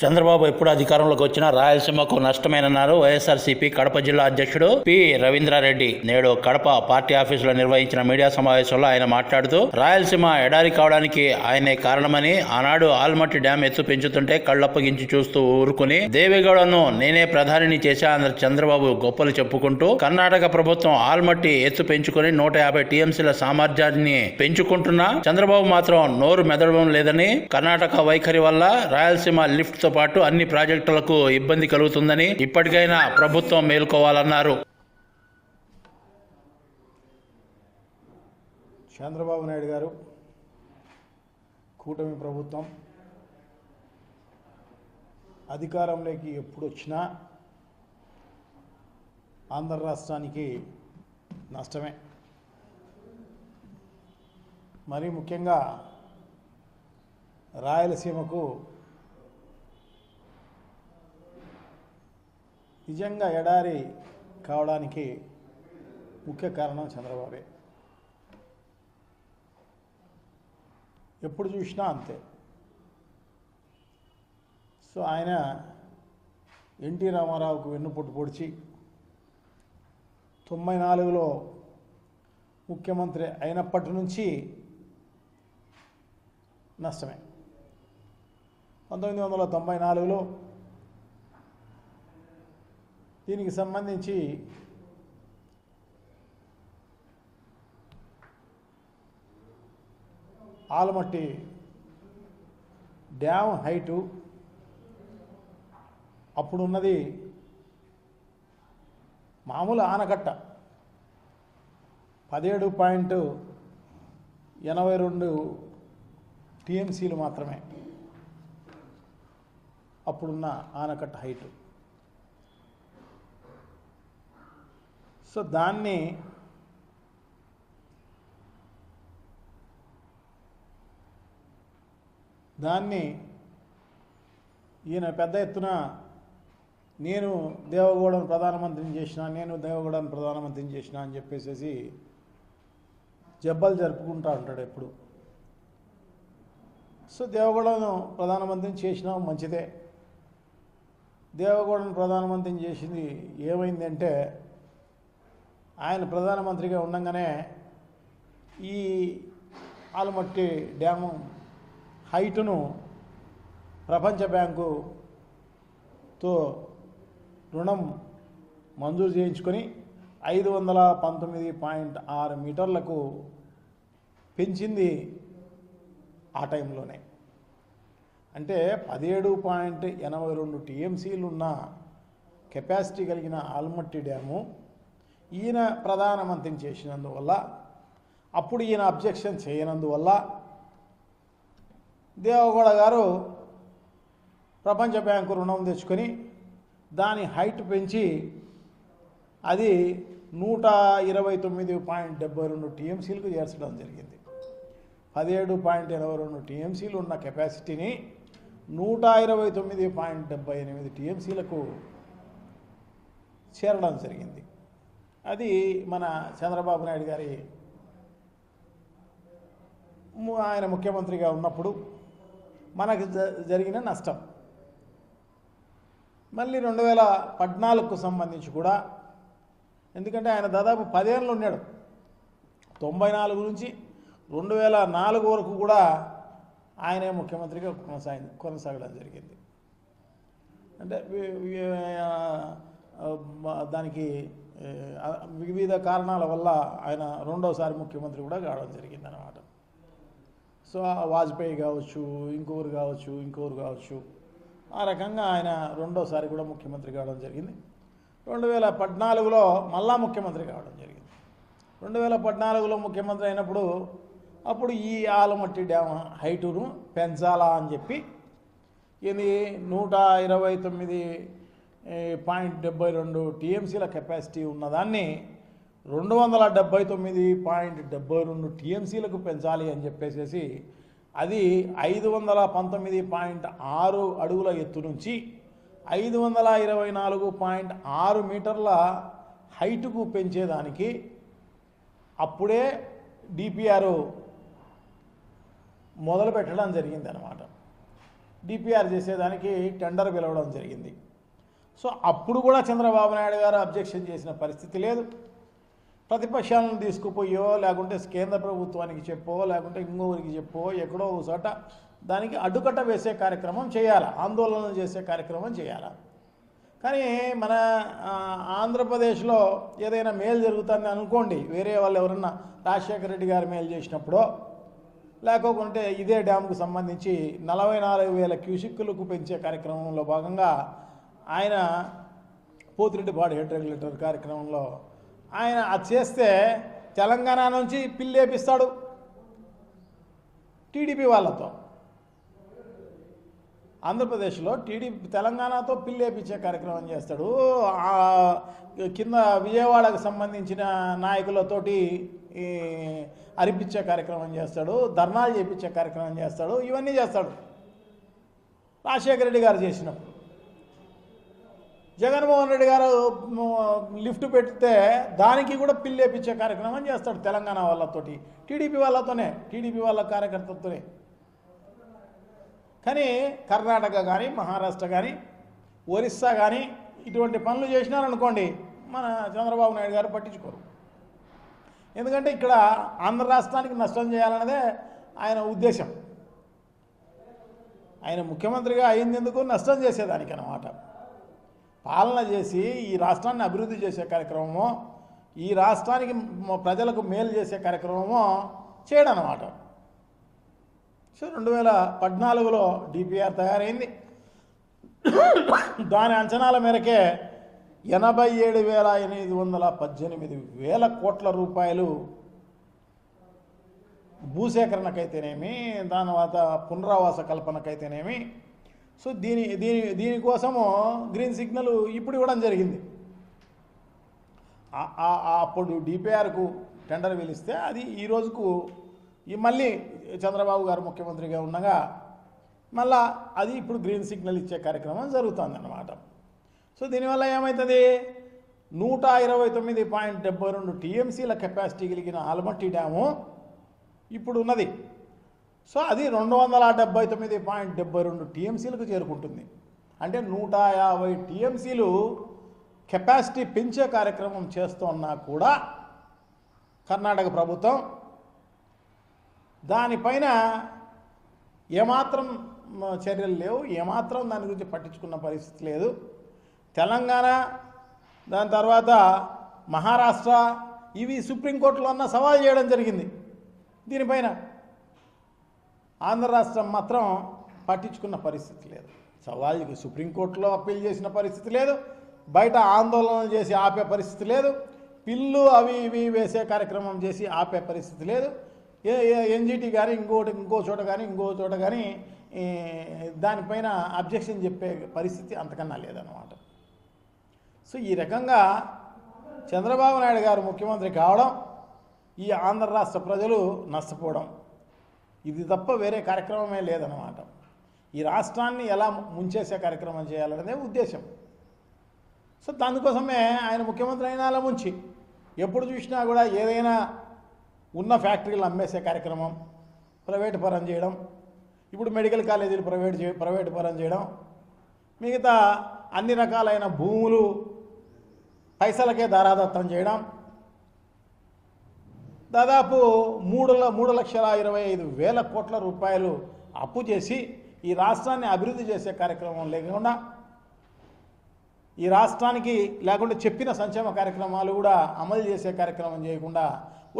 చంద్రబాబు ఎప్పుడు అధికారంలోకి వచ్చినా రాయలసీమకు నష్టమేనన్నారు వైఎస్ఆర్సీపీ కడప జిల్లా అధ్యక్షుడు పి రవీంద్రారెడ్డి. నేడు కడప పార్టీ ఆఫీసులో నిర్వహించిన మీడియా సమావేశంలో ఆయన మాట్లాడుతూ రాయలసీమ ఎడారి కావడానికి ఆయనే కారణమని ఆనాడు ఆల్మట్టి డ్యాం ఎత్తు పెంచుతుంటే కళ్ళప్పగించి చూస్తూ ఊరుకుని దేవేగౌడను నేనే ప్రధానిని చేశా చంద్రబాబు గొప్పలు చెప్పుకుంటూ కర్ణాటక ప్రభుత్వం ఆల్మట్టి ఎత్తు పెంచుకుని నూట యాభై టీఎంసీల సామర్థ్యాన్ని పెంచుకుంటున్నా చంద్రబాబు మాత్రం నోరు మెదడడం లేదని కర్ణాటక వైఖరి వల్ల రాయలసీమ లిఫ్ట్ తో పాటు అన్ని ప్రాజెక్టులకు ఇబ్బంది కలుగుతుందని ఇప్పటికైనా ప్రభుత్వం మేల్కోవాలన్నారు. చంద్రబాబు నాయుడు గారు కూటమి ప్రభుత్వం అధికారంలోకి ఎప్పుడు వచ్చినా ఆంధ్ర రాష్ట్రానికి నష్టమే. మరీ ముఖ్యంగా రాయలసీమకు నిజంగా ఎడారి కావడానికి ముఖ్య కారణం చంద్రబాబే. ఎప్పుడు చూసినా అంతే. సో ఆయన ఎన్టీ రామారావుకు వెన్నుపొట్టు పొడిచి తొంభై నాలుగులో ముఖ్యమంత్రి అయినప్పటి నుంచి నష్టమే. పంతొమ్మిది వందల తొంభై నాలుగులో దీనికి సంబంధించి ఆలమట్టి డ్యామ్ హైటు అప్పుడున్నది మామూలు ఆనకట్ట. పదిహేడు పాయింట్ ఎనభై రెండు టీఎంసీలు మాత్రమే. అప్పుడున్న ఆనకట్ట హైటు. సో దాన్ని దాన్ని ఈయన పెద్ద ఎత్తున నేను దేవగూడను ప్రధానమంత్రిని చేసిన నేను దేవగూడను ప్రధానమంత్రిని చేసిన అని చెప్పేసి జబ్బలు జరుపుకుంటా ఉంటాడు ఎప్పుడు. సో దేవగూడను ప్రధానమంత్రిని చేసినా మంచిదే. దేవగూడను ప్రధానమంత్రిని చేసింది ఏమైందంటే ఆయన ప్రధానమంత్రిగా ఉండగానే ఈ ఆలమట్టి డ్యాము హైటును ప్రపంచ బ్యాంకుతో రుణం మంజూరు చేయించుకొని ఐదు వందల పంతొమ్మిది పాయింట్ ఆరు మీటర్లకు పెంచింది ఆ టైంలోనే. అంటే పదిహేడు పాయింట్ ఎనభై రెండు టీఎంసీలు ఉన్న కెపాసిటీ కలిగిన ఆల్మట్టి డ్యాము ఈయన ప్రధానమంత్రిని చేసినందువల్ల అప్పుడు ఈయన అబ్జెక్షన్ చేయనందువల్ల దేవగౌడ గారు ప్రపంచ బ్యాంకు రుణం తెచ్చుకొని దాని హైట్ పెంచి అది నూట ఇరవై తొమ్మిది పాయింట్ డెబ్బై రెండు టీఎంసీలకు చేర్చడం జరిగింది. పదిహేడు పాయింట్ ఇరవై రెండు టీఎంసీలు ఉన్న కెపాసిటీని నూట ఇరవై తొమ్మిది పాయింట్ డెబ్బై ఎనిమిది టీఎంసీలకు చేరడం జరిగింది. అది మన చంద్రబాబు నాయుడు గారి ము- ఆయన ముఖ్యమంత్రిగా ఉన్నప్పుడు మనకు జ- జరిగిన నష్టం. మళ్ళీ రెండు వేల పద్నాలుగుకు సంబంధించి కూడా ఎందుకంటే ఆయన దాదాపు పదేళ్ళు ఉన్నాడు. తొంభై నాలుగు నుంచి రెండు వేల నాలుగు వరకు కూడా ఆయనే ముఖ్యమంత్రిగా కొనసాగి కొనసాగడం జరిగింది. అంటే దానికి వివిధ కారణాల వల్ల ఆయన రెండోసారి ముఖ్యమంత్రి కూడా కావడం జరిగింది అన్నమాట సో వాజ్పేయి కావచ్చు ఇంకొకరు కావచ్చు ఇంకొకరు కావచ్చు ఆ రకంగా ఆయన రెండోసారి కూడా ముఖ్యమంత్రి కావడం జరిగింది. రెండు వేల పద్నాలుగులో మళ్ళా ముఖ్యమంత్రి కావడం జరిగింది. రెండు వేల పద్నాలుగులో ముఖ్యమంత్రి అయినప్పుడు అప్పుడు ఈ ఆలమట్టి డ్యామ్ హైటును పెంచాలా అని చెప్పి ఇది నూట ఇరవై తొమ్మిది పాయింట్ డెబ్బై రెండు టీఎంసీల కెపాసిటీ ఉన్నదాన్ని రెండు వందల డెబ్బై తొమ్మిది పాయింట్ డెబ్బై రెండు టీఎంసీలకు పెంచాలి అని చెప్పేసి అది ఐదు వందల పంతొమ్మిది పాయింట్ ఆరు అడుగుల ఎత్తు నుంచి ఐదు వందల ఇరవై నాలుగు పాయింట్ ఆరు మీటర్ల హైటుకు పెంచేదానికి అప్పుడే డిపిఆర్ మొదలు పెట్టడం జరిగింది అనమాట డిపిఆర్ చేసేదానికి టెండర్ పిలవడం జరిగింది. సో అప్పుడు కూడా చంద్రబాబు నాయుడు గారు అబ్జెక్షన్ చేసిన పరిస్థితి లేదు. ప్రతిపక్షాలను తీసుకుపోయో లేకుంటే కేంద్ర ప్రభుత్వానికి చెప్పో లేకుంటే ఇంకోరికి చెప్పో ఎక్కడో చోట దానికి అడ్డుకట్ట వేసే కార్యక్రమం చేయాలి? ఆందోళన చేసే కార్యక్రమం చేయాలి? కానీ మన ఆంధ్రప్రదేశ్లో ఏదైనా మేలు జరుగుతుంది అనుకోండి వేరే వాళ్ళు ఎవరన్నా రాజశేఖర రెడ్డి గారు మేలు చేసినప్పుడో లేకోకుంటే ఇదే డ్యామ్కు సంబంధించి నలభై నాలుగు వేల క్యూసిక్కులకు పెంచే కార్యక్రమంలో భాగంగా ఆయన పోతిరెడ్డిపాడు హెడ్ రెగ్యులేటర్ కార్యక్రమంలో ఆయన అది చేస్తే తెలంగాణ నుంచి పిల్లేపిస్తాడు టీడీపీ వాళ్ళతో. ఆంధ్రప్రదేశ్లో టీడీపీ తెలంగాణతో పిల్లేపించే కార్యక్రమం చేస్తాడు. కింద విజయవాడకు సంబంధించిన నాయకులతోటి ఈ అరిపించే కార్యక్రమం చేస్తాడు. ధర్నాలు చేపించే కార్యక్రమం చేస్తాడు. ఇవన్నీ చేస్తాడు. రాజశేఖర రెడ్డి గారు చేసినప్పుడు జగన్మోహన్ రెడ్డి గారు లిఫ్ట్ పెడితే దానికి కూడా పిల్లేపించే కార్యక్రమం చేస్తాడు తెలంగాణ వాళ్ళతోటి. టీడీపీ వాళ్ళతోనే టీడీపీ వాళ్ళ కార్యకర్తలతోనే. కానీ కర్ణాటక కానీ మహారాష్ట్ర కానీ ఒరిస్సా కానీ ఇటువంటి పనులు చేసినారనుకోండి మన చంద్రబాబు నాయుడు గారు పట్టించుకోరు. ఎందుకంటే ఇక్కడ ఆంధ్ర రాష్ట్రానికి నష్టం చేయాలన్నదే ఆయన ఉద్దేశం. ఆయన ముఖ్యమంత్రిగా అయిందెందుకు? నష్టం చేసేదానికి అన్నమాట పాలన చేసి ఈ రాష్ట్రాన్ని అభివృద్ధి చేసే కార్యక్రమము ఈ రాష్ట్రానికి ప్రజలకు మేలు చేసే కార్యక్రమము చేయడం అన్నమాట సో రెండు వేల పద్నాలుగులో డిపిఆర్ తయారైంది. దాని అంచనాల మేరకే ఎనభై ఏడు వేల ఎనిమిది వందల పద్దెనిమిది వేల కోట్ల రూపాయలు భూసేకరణకైతేనేమి దాని తర్వాత పునరావాస కల్పనకైతేనేమి సో దీని దీని దీనికోసము గ్రీన్ సిగ్నల్ ఇప్పుడు ఇవ్వడం జరిగింది. అప్పుడు డిపిఆర్కు టెండర్ పిలిస్తే అది ఈ రోజుకు ఈ మళ్ళీ చంద్రబాబు గారు ముఖ్యమంత్రిగా ఉండగా మళ్ళా అది ఇప్పుడు గ్రీన్ సిగ్నల్ ఇచ్చే కార్యక్రమం జరుగుతుంది అన్నమాట సో దీనివల్ల ఏమవుతుంది నూట ఇరవై తొమ్మిది పాయింట్ డెబ్బై రెండు టీఎంసీల కెపాసిటీ కలిగిన ఆల్మట్టి డ్యాము ఇప్పుడు ఉన్నది సో అది రెండు వందల డెబ్బై తొమ్మిది పాయింట్ డెబ్బై రెండు టీఎంసీలకు చేరుకుంటుంది. అంటే నూట యాభై టీఎంసీలు కెపాసిటీ పెంచే కార్యక్రమం చేస్తున్నా కూడా కర్ణాటక ప్రభుత్వం దానిపైన ఏమాత్రం చర్యలు లేవు ఏమాత్రం దాని గురించి పట్టించుకున్న పరిస్థితి లేదు. తెలంగాణ దాని తర్వాత మహారాష్ట్ర ఇవి సుప్రీంకోర్టులో అన్న సవాల్ చేయడం జరిగింది. దీనిపైన ఆంధ్ర రాష్ట్రం మాత్రం పట్టించుకున్న పరిస్థితి లేదు. సవాల్ సుప్రీంకోర్టులో అప్పీల్ చేసిన పరిస్థితి లేదు. బయట ఆందోళన చేసి ఆపే పరిస్థితి లేదు. పిల్లు అవి ఇవి వేసే కార్యక్రమం చేసి ఆపే పరిస్థితి లేదు. ఏ ఎన్జిటి కానీ ఇంకోటి ఇంకో చోట కానీ ఇంకో చోట కానీ దానిపైన అబ్జెక్షన్ చెప్పే పరిస్థితి అంతకన్నా లేదన్నమాట. సో ఈ రకంగా చంద్రబాబు నాయుడు గారు ముఖ్యమంత్రి కావడం ఈ ఆంధ్ర రాష్ట్ర ప్రజలు నష్టపోవడం ఇది తప్ప వేరే కార్యక్రమమే లేదన్నమాట. ఈ రాష్ట్రాన్ని ఎలా ముంచేసే కార్యక్రమం చేయాలనేదే ఉద్దేశం. సో దానికోసమే ఆయన ముఖ్యమంత్రి అయినా అలా ముంచి ఎప్పుడు చూసినా కూడా ఏదైనా ఉన్న ఫ్యాక్టరీలు అమ్మేసే కార్యక్రమం ప్రైవేట్ పరం చేయడం ఇప్పుడు మెడికల్ కాలేజీలు ప్రైవేట్ చే ప్రైవేట్ పరం చేయడం మిగతా అన్ని రకాలైన భూములు పైసలకే దారాదత్తం చేయడం దాదాపు మూడు మూడు లక్షల ఇరవై ఐదు వేల కోట్ల రూపాయలు అప్పు చేసి ఈ రాష్ట్రాన్ని అభివృద్ధి చేసే కార్యక్రమం లేకుండా ఈ రాష్ట్రానికి లేకుండా చెప్పిన సంక్షేమ కార్యక్రమాలు కూడా అమలు చేసే కార్యక్రమం చేయకుండా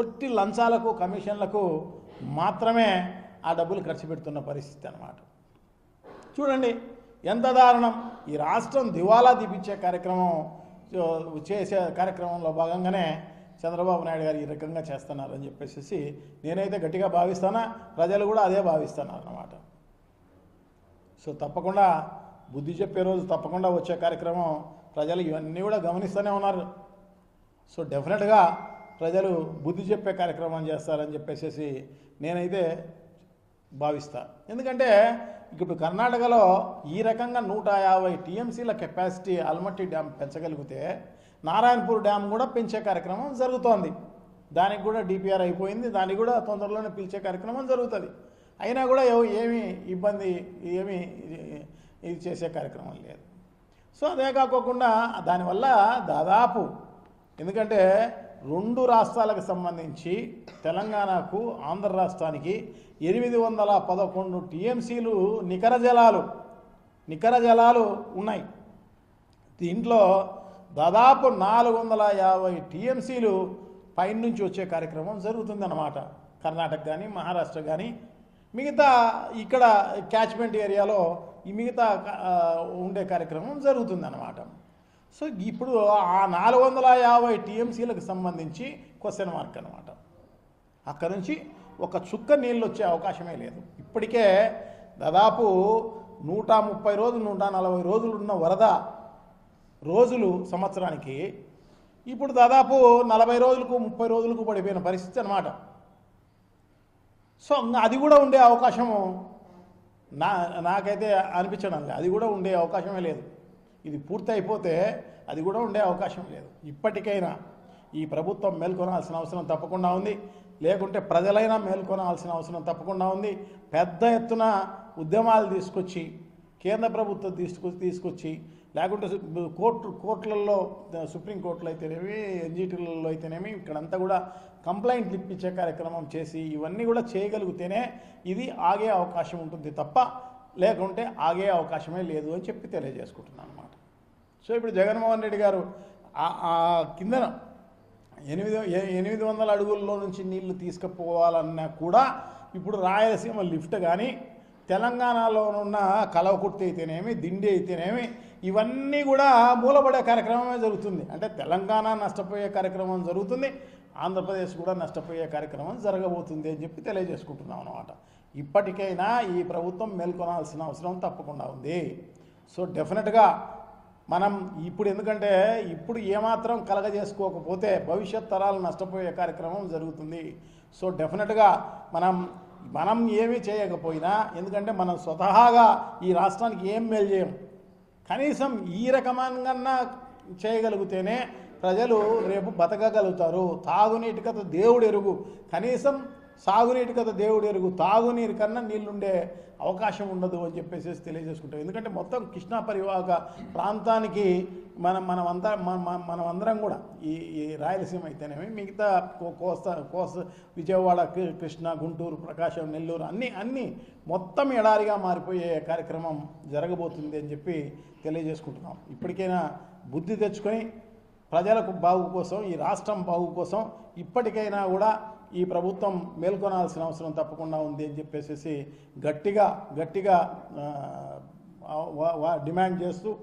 ఒట్టి లంచాలకు కమిషన్లకు మాత్రమే ఆ డబ్బులు ఖర్చు పెడుతున్న పరిస్థితి అన్నమాట. చూడండి ఎంత దారుణం. ఈ రాష్ట్రం దివాలా తీపిచ్చే కార్యక్రమం చేసే కార్యక్రమంలో భాగంగానే చంద్రబాబు నాయుడు గారు ఈ రకంగా చేస్తున్నారని చెప్పేసి నేనైతే గట్టిగా భావిస్తానా ప్రజలు కూడా అదే భావిస్తున్నారు అన్నమాట సో తప్పకుండా బుద్ధి చెప్పే రోజు తప్పకుండా వచ్చే కార్యక్రమం ప్రజలు ఇవన్నీ కూడా గమనిస్తూనే ఉన్నారు. సో డెఫినెట్గా ప్రజలు బుద్ధి చెప్పే కార్యక్రమం చేస్తారని చెప్పేసి నేనైతే భావిస్తాను ఎందుకంటే ఇప్పుడు కర్ణాటకలో ఈ రకంగా నూట యాభై టీఎంసీల కెపాసిటీ అల్మట్టి డ్యామ్ పెంచగలిగితే నారాయణపూర్ డ్యామ్ కూడా పెంచే కార్యక్రమం జరుగుతోంది. దానికి కూడా డిపిఆర్ అయిపోయింది. దానికి కూడా తొందరలోనే పిలిచే కార్యక్రమం జరుగుతుంది. అయినా కూడా ఏమి ఏమీ ఇబ్బంది ఏమి ఇది- ఇది చేసే కార్యక్రమం లేదు. సో అదే కాకోకుండా దానివల్ల దాదాపు ఎందుకంటే రెండు రాష్ట్రాలకు సంబంధించి తెలంగాణకు ఆంధ్ర రాష్ట్రానికి ఎనిమిది వందల పదకొండు టీఎంసీలు నికర జలాలు నికర జలాలు ఉన్నాయి. దీంట్లో దాదాపు నాలుగు వందల యాభై టీఎంసీలు పైనుంచి వచ్చే కార్యక్రమం జరుగుతుందన్నమాట. కర్ణాటక కానీ మహారాష్ట్ర కానీ మిగతా ఇక్కడ క్యాచ్మెంట్ ఏరియాలో ఈ మిగతా ఉండే కార్యక్రమం జరుగుతుందన్నమాట. సో ఇప్పుడు ఆ నాలుగు వందల యాభై టీఎంసీలకు సంబంధించి క్వశ్చన్ మార్క్ అనమాట అక్కడ నుంచి ఒక చుక్క నీళ్ళు వచ్చే అవకాశమే లేదు. ఇప్పటికే దాదాపు నూట ముప్పై రోజులు నూట నలభై రోజులు ఉన్న వరద రోజులు సంవత్సరానికి ఇప్పుడు దాదాపు నలభై రోజులకు ముప్పై రోజులకు పడిపోయిన పరిస్థితి అనమాట సో అది కూడా ఉండే అవకాశము నా నాకైతే అనిపించడం లేదు. అది కూడా ఉండే అవకాశమే లేదు. ఇది పూర్తి అయిపోతే అది కూడా ఉండే అవకాశం లేదు. ఇప్పటికైనా ఈ ప్రభుత్వం మేల్కొనాల్సిన అవసరం తప్పకుండా ఉంది. లేకుంటే ప్రజలైనా మేల్కొనాల్సిన అవసరం తప్పకుండా ఉంది. పెద్ద ఎత్తున ఉద్యమాలు తీసుకొచ్చి కేంద్ర ప్రభుత్వం తీసుకొచ్చి తీసుకొచ్చి లేకుంటే కోర్టు కోర్టులలో సుప్రీంకోర్టులో అయితేనేమి ఎన్జిటీలలో అయితేనేమి ఇక్కడంతా కూడా కంప్లైంట్లు ఇప్పించే కార్యక్రమం చేసి ఇవన్నీ కూడా చేయగలిగితేనే ఇది ఆగే అవకాశం ఉంటుంది తప్ప లేకుంటే ఆగే అవకాశమే లేదు అని చెప్పి తెలియజేసుకుంటున్నాను అనమాట సో ఇప్పుడు జగన్మోహన్ రెడ్డి గారు కిందన ఎనిమిది ఎనిమిది వందల అడుగుల్లో నుంచి నీళ్ళు తీసుకుపోవాలన్నా కూడా ఇప్పుడు రాయలసీమ లిఫ్ట్ కానీ తెలంగాణలో ఉన్న కలవకుర్తి అయితేనేమి దిండి అయితేనేమి ఇవన్నీ కూడా మూలపడే కార్యక్రమమే జరుగుతుంది. అంటే తెలంగాణ నష్టపోయే కార్యక్రమం జరుగుతుంది. ఆంధ్రప్రదేశ్ కూడా నష్టపోయే కార్యక్రమం జరగబోతుంది అని చెప్పి తెలియజేసుకుంటున్నాం అనమాట ఇప్పటికైనా ఈ ప్రభుత్వం మేల్కొనాల్సిన అవసరం తప్పకుండా ఉంది. సో డెఫినెట్గా మనం ఇప్పుడు ఎందుకంటే ఇప్పుడు ఏమాత్రం కలగజేసుకోకపోతే భవిష్యత్ తరాలు నష్టపోయే కార్యక్రమం జరుగుతుంది. సో డెఫినెట్గా మనం మనం ఏమీ చేయకపోయినా ఎందుకంటే మనం స్వతహాగా ఈ రాష్ట్రానికి ఏం మేలు చేయం? కనీసం ఈ రకమంగా చేయగలిగితేనే ప్రజలు రేపు బతకగలుగుతారు. తాగునీటికత దేవుడు ఎరుగు కనీసం సాగునీటి కథ దేవుడు ఎరుగు తాగునీరు కన్నా నీళ్ళుండే అవకాశం ఉండదు అని చెప్పేసి తెలియజేసుకుంటాం. ఎందుకంటే మొత్తం కృష్ణా పరివాహక ప్రాంతానికి మనం మనమంతా మన- మన- మనమందరం కూడా ఈ ఈ రాయలసీమ అయితేనేమి మిగతా కో- కోస్తా కోస్త విజయవాడ కృష్ణ కృష్ణా గుంటూరు ప్రకాశం నెల్లూరు అన్నీ అన్నీ మొత్తం ఎడారిగా మారిపోయే కార్యక్రమం జరగబోతుంది అని చెప్పి తెలియజేసుకుంటున్నాం. ఇప్పటికైనా బుద్ధి తెచ్చుకొని ప్రజలకు బాగు కోసం ఈ రాష్ట్రం బాగు కోసం ఇప్పటికైనా కూడా ఈ ప్రభుత్వం మేల్కొనాల్సిన అవసరం తప్పకుండా ఉంది అని చెప్పేసి గట్టిగా గట్టిగా డిమాండ్ చేస్తూ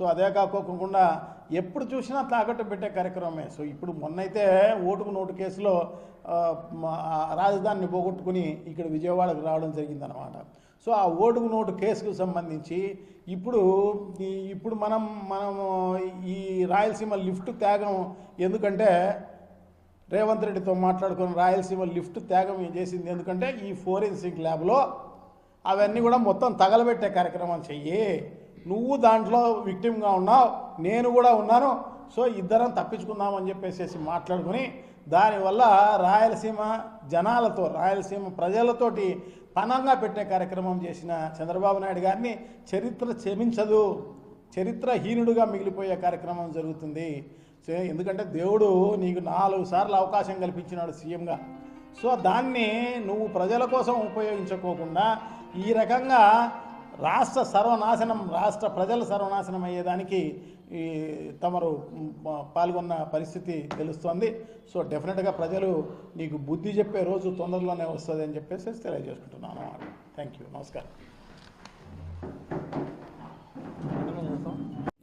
సో అదే కాకోకుండా ఎప్పుడు చూసినా తాకట్టు పెట్టే కార్యక్రమమే. సో ఇప్పుడు మొన్నైతే ఓటుకు నోటు కేసులో రాజధానిని పోగొట్టుకుని ఇక్కడ విజయవాడకు రావడం జరిగిందనమాట సో ఆ ఓటుకు నోటు కేసుకు సంబంధించి ఇప్పుడు ఈ ఇప్పుడు మనం మనం ఈ రాయలసీమ లిఫ్ట్ త్యాగం ఎందుకంటే రేవంత్ రెడ్డితో మాట్లాడుకుని రాయలసీమ లిఫ్ట్ త్యాగం చేసింది? ఎందుకంటే ఈ ఫోరెన్సిక్ ల్యాబ్లో అవన్నీ కూడా మొత్తం తగలబెట్టే కార్యక్రమం చెయ్యి. నువ్వు దాంట్లో విక్టిమ్గా ఉన్నావు నేను కూడా ఉన్నాను సో ఇద్దరం తప్పించుకుందామని చెప్పేసి మాట్లాడుకుని దానివల్ల రాయలసీమ జనాలతో రాయలసీమ ప్రజలతోటి పనంగా పెట్టే కార్యక్రమం చేసిన చంద్రబాబు నాయుడు గారిని చరిత్ర క్షమించదు. చరిత్రహీనుడుగా మిగిలిపోయే కార్యక్రమం జరుగుతుంది. ఎందుకంటే దేవుడు నీకు నాలుగు సార్లు అవకాశం కల్పించినాడు సీఎంగా. సో దాన్ని నువ్వు ప్రజల కోసం ఉపయోగించుకోకుండా ఈ రకంగా రాష్ట్ర సర్వనాశనం రాష్ట్ర ప్రజల సర్వనాశనం అయ్యేదానికి ఈ తమరు పాల్గొన్న పరిస్థితి తెలుస్తోంది. సో డెఫినెట్గా ప్రజలు నీకు బుద్ధి చెప్పే రోజు తొందరలోనే వస్తుంది అని చెప్పేసి తెలియజేసుకుంటున్నాను అన్నమాట. థ్యాంక్ యూ నమస్కారం.